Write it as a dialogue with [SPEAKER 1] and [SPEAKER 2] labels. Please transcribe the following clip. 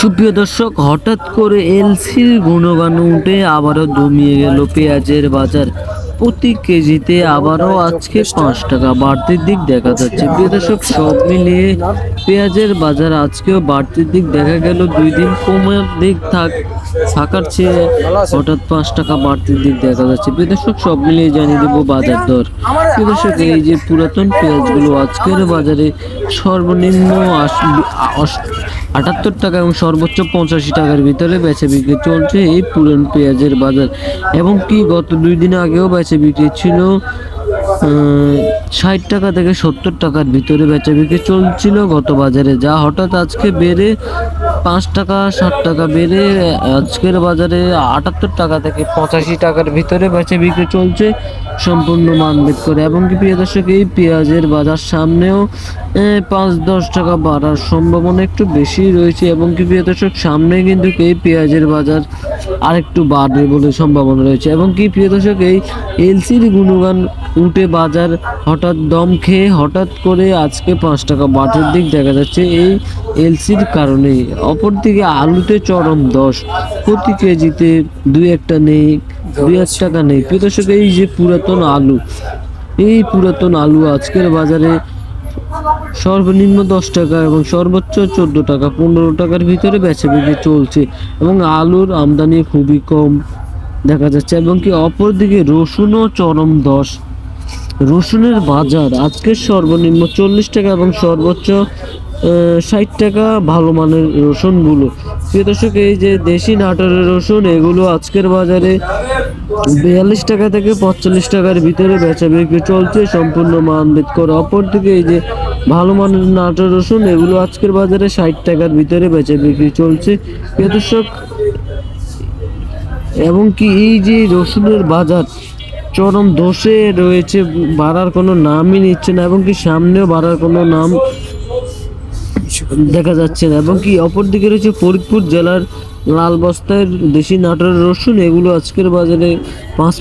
[SPEAKER 1] সুপ্রিয় দর্শক, হঠাৎ করে এলসির গুণগান উঠে আবারও দমিয়ে গেল পেঁয়াজের বাজার। প্রতি কেজিতে আবারও আজকে পাঁচ টাকা বাড়তির দিক দেখা যাচ্ছে। প্রিয় দর্শক, সব মিলিয়ে পেঁয়াজের বাজার আজকেও বাড়তির দিক দেখা গেল। দুই দিন কমের দিক থাক, থাকার চেয়ে হঠাৎ পাঁচ টাকা বাড়তির দিক দেখা যাচ্ছে। প্রিয় দর্শক, সব মিলিয়ে জানিয়ে দেবো বাজার দর। প্রিয় দর্শক, এই যে পুরাতন পেঁয়াজগুলো আজকের বাজারে সর্বনিম্ন আটাত্তর টাকা এবং সর্বোচ্চ পঁচাশি টাকার ভিতরে বেচা বিক্রি চলছে এই পুরন পেঁয়াজের বাজার। এবং কি গত দুই দিন আগেও বেচা বিক্রি ছিল ষাট টাকা থেকে সত্তর টাকার ভিতরে বেচা বিক্রি চলছিল গত বাজারে। যা হঠাৎ আজকে বেড়ে পাঁচ টাকা ষাট টাকা বেড়ে আজকের বাজারে আটাত্তর টাকা থেকে পঁচাশি টাকার ভিতরে বেচে বিক্রি চলছে, সম্পূর্ণ মানভেদ করে। এবং কি প্রিয় দর্শক, এই পেঁয়াজের বাজার সামনেও পাঁচ, দশ টাকা বাড়ার সম্ভাবনা একটু বেশি রয়েছে। এবং কি প্রিয় দর্শক সামনে কিন্তু এই পেঁয়াজের বাজার আরেকটু বাড়বে বলে সম্ভাবনা রয়েছে। এবং কি প্রিয় দর্শক, এই এলসির গুণগান উঠে বাজার হঠাৎ দম খেয়ে হঠাৎ করে আজকে পাঁচ টাকা বাটের দিক দেখা যাচ্ছে এই এলসির কারণেই অপরদিকে আলুতে চরম দশ, প্রতি কেজিতে দুই একটা নেই, দুই এক টাকা নেই। প্রিয় দর্শক, এই যে পুরাতন আলু, এই পুরাতন আলু আজকের বাজারে সর্বনিম্ন দশ টাকা এবং সর্বোচ্চ চোদ্দ টাকা, পনেরো টাকার ভিতরে বেচা বিক্রি চলছে এবং আলুর আমদানি খুবই কম দেখা যাচ্ছে এবং কি অপরদিকে রসুনও চরম দশ। রসুনের বাজার আজকে সর্বনিম্ন চল্লিশ টাকা এবং সর্বোচ্চ ষাট টাকা ভালো মানের রসুনগুলো। প্রিয় দর্শক, এই যে দেশি নাটোরের রসুন, এগুলো আজকের বাজারে বিয়াল্লিশ টাকা থেকে পঁয়তাল্লিশ টাকার ভিতরে বেচা বিক্রি চলছে, সম্পূর্ণ মানভেদ করে অপরদিকে এই যে ভালো মানের নাটোর রসুন, এগুলো আজকের বাজারে ষাট টাকার ভিতরে বেচা বিক্রি চলছে। প্রিয় এবং কি এই যে রসুনের বাজার, চরম দোষে রয়েছে, বাড়ার কোনো নামই নিচ্ছে না, এবং কি সামনেও বাড়ার কোনো নাম দেখা যাচ্ছে না, এবং কি অপরদিকে রয়েছে ফরিদপুর জেলার লাল বস্তার দেশি নাটোরের রসুন, এগুলো আজকের বাজারে পাঁচ